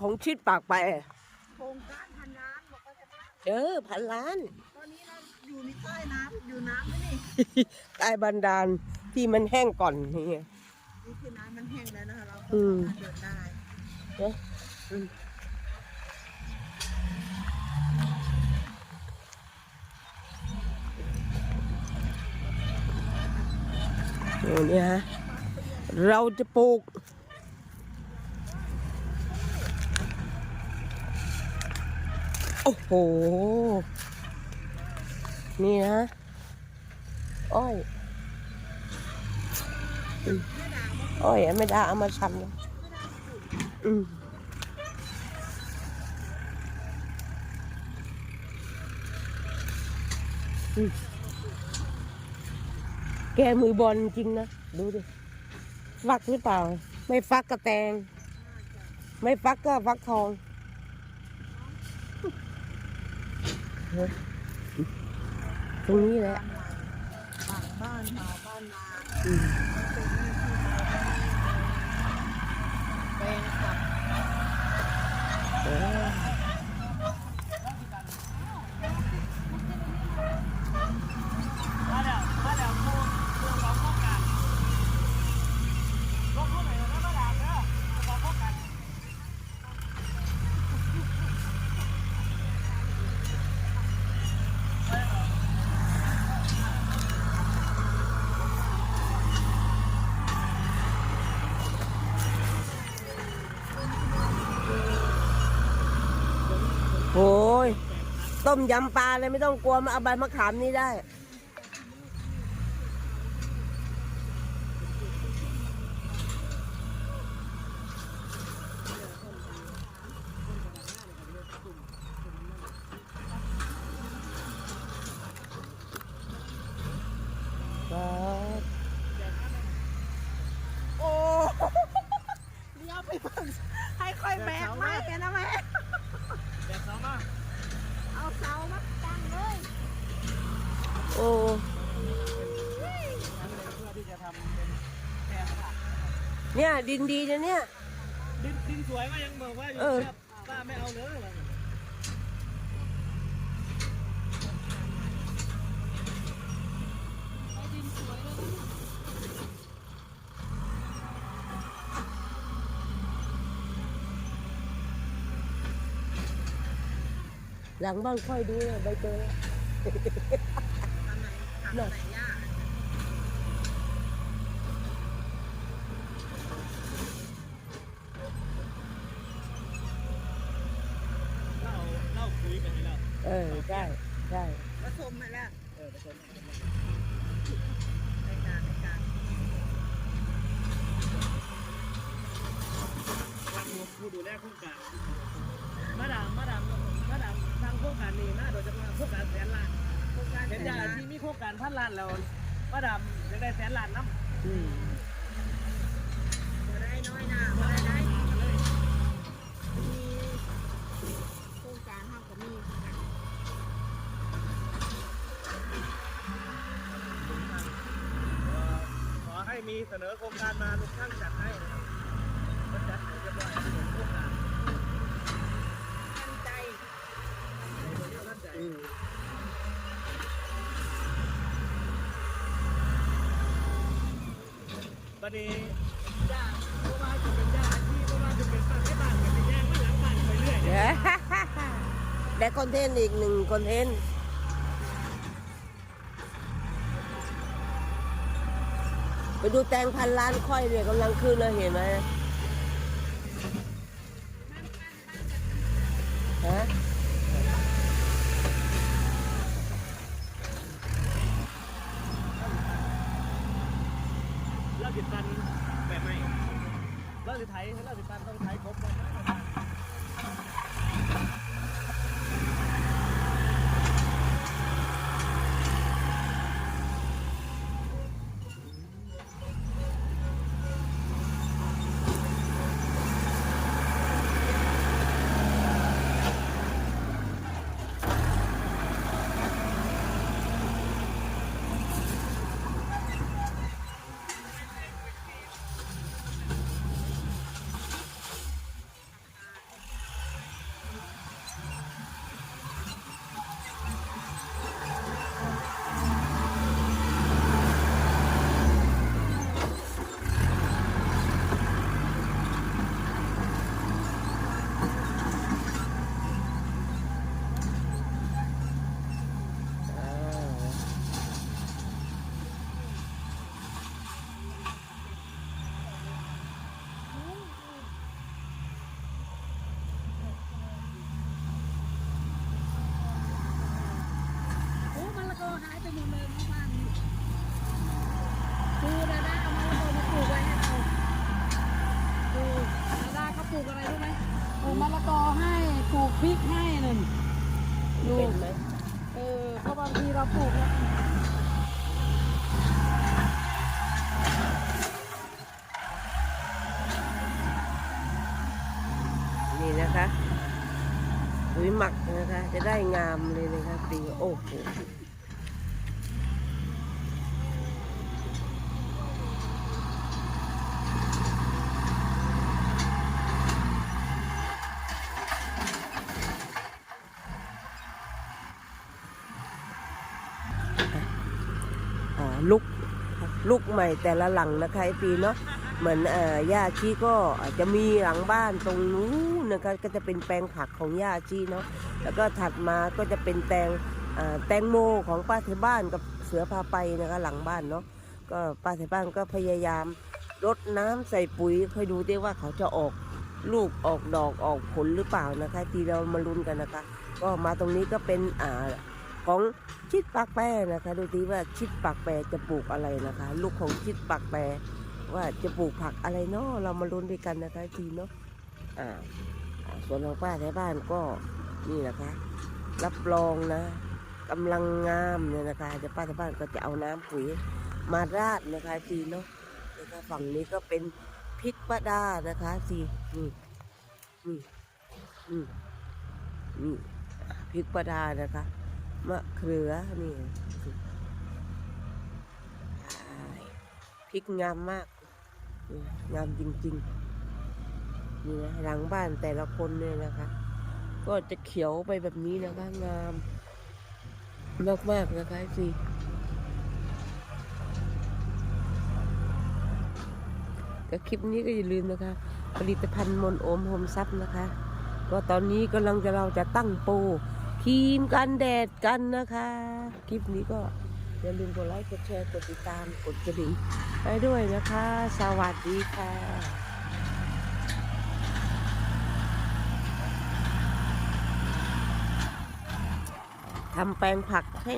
ของชิดปากไปโครงการพันล้านบอกว่าจะได้เออพันล้าน ตอนนี้เราอยู่ในใต้น้ำอยู่น้ำไหมนี่ใต้บันดาลที่มันแห้งก่อนนี่ไงนี่คือน้ำมันแห้งแล้วนะคะเราก็อืม สามารถเดินได้เอ๊ะอืมโอ้เนี่ยฮะ เราจะปลูก โอ้โห นี่นะ อ้อย อ้อยไม่ได้เอามาชำนะอือืมแกมือบอลจริงนะ ดูดิ ฟักหรือเปล่า ไม่ฟักกระแตง ไม่ฟักก็ฟักทอง ตรงนี้แหละบ้านใหม่บ้านเฮาบ้านนาเป็นหน้าที่เราแปลงกับ เออโอ้ย ต้มยำปลาเลยไม่ต้องกลัวมาเอาใบมะขามนี่ได้ ครับ โอ้เลี้ยวไปเบิ่งให้ค่อยแบกไม้กันนะแม่ เดี๋ยวเขามา เอาเสามาตั้งเลย โอ้เพื่อที่จะทำเป็นแพรผักเนี่ยดินดีนะเนี่ย ดินดินสวยก็ยังบอกว่าอยู่เออครับป้าไม่เอาเลยอะไรหลังบ้านค่อยดูนะใบเตยทำไห นทำไหนย่า เล่าเล่าคุยกันนี่แล้ว เออใช่ใช่ ผสมมาแล้ว เออผสม ในการในการ วันผู้ดูแลโครงการมาดามมาดามมาดามทางโครงการนี้นะโดยเฉพาะโครงการแสนล้าน โครงการ เห็น แต่ อย่าง ละ ที่มีโครงการพันล้าน แล้วมาดามอยากได้แสนล้านน้ำอืมบ่ได้น้อยหนาบ่ได้ได้มีโครงการเฮาก็มีขอให้มีเสนอโครงการมาทุกท่านจัดให้นะครับก็จัดให้เรียบร้อยโครงการ ทันใจ ท่านใจ อืม บัดนี้ย่าเพราะว่าจะเป็นย่าที่เพราะว่าจะเป็นบ้านให้บ้านกันเป็นแย่งไม่หลังบ้านไปเรื่อยเอ้ยได้คอนเทนต์อีกหนึ่งคอนเทนต์ไปดูแตงพันล้านค่อยเนี่ยกำลังขึ้นเลยเห็นไหมฮะ เรา ติดตันแบบไหนเราติไทยเราติตันต้องไทยครบก่อน ไปห มดเลยเข้าบ้านนี่คือดาด้าเอามะละกอมาปลูกไว้ให้เราดูดาด้าเขาปลูกอะไรรู้ไหมปลูกมะละกอให้ปลูกพริกให้นั่นดูเป็นไหมเออเพราะบางทีเราปลูกแล้วนี่นะคะปุ๋ยหมักนะคะ จะได้งามเลยนะคะปีโอ้โหอ่าลุก ลุกใหม่แต่ละหลังนะคะไอปีเนาะเหมือนเอ่อย่าชีก็อาจจะมีหลังบ้านตรงนู้นนะคะก็จะเป็นแปลงผักของย่าชีเนาะแล้วก็ถัดมาก็จะเป็นแตงอ่าแตงโมของป้าเทบ้านกับเสือพาไปนะคะหลังบ้านเนาะก็ป้าเทบ้านก็พยายามรดน้ำใส่ปุ๋ยคอยดูดิว่าเขาจะออกลูกออกดอกออกผลหรือเปล่านะคะ ทีเรามาลุ้นกันนะคะ ก็มาตรงนี้ก็เป็นอ่า ของชิดปากแปรนะคะ ดูทีว่าชิดปากแปรจะปลูกอะไรนะคะ ลูกของชิดปากแปรว่าจะปลูกผักอะไรเนาะเรามาลุ้นด้วยกันนะคะทีเนาะอ่าส่วนของป้าแถวบ้านก็นี่นะคะ รับรองนะกำลังงามเนี่ยนะคะเดี๋ยวป้าแถวบ้านก็จะเอาน้ำปุ๋ยมาราดนะคะทีเนาะนะคะฝั่งนี้ก็เป็นพริกป้าดานะคะทีนี่นี่นี่นี่พริกป้าดานะคะ มะเขือนี่พริกงามมาก งามจริงๆนี่นะหลังบ้านแต่ละคนเนี่ยนะคะ ก็จะเขียวไปแบบนี้นะคะงามมากๆนะคะสิก็คลิปนี้ก็อย่าลืมนะคะ ผลิตภัณฑ์มนโอมโฮมซับนะคะ ก็ตอนนี้กำลังจะเราจะตั้งปร ครีมกันแดดกันนะคะ คลิปนี้ก็อย่าลืมกดไลค์ กดแชร์ กดติดตาม กดกระดิ่งไปด้วยนะคะ สวัสดีค่ะทำแปลงผักให้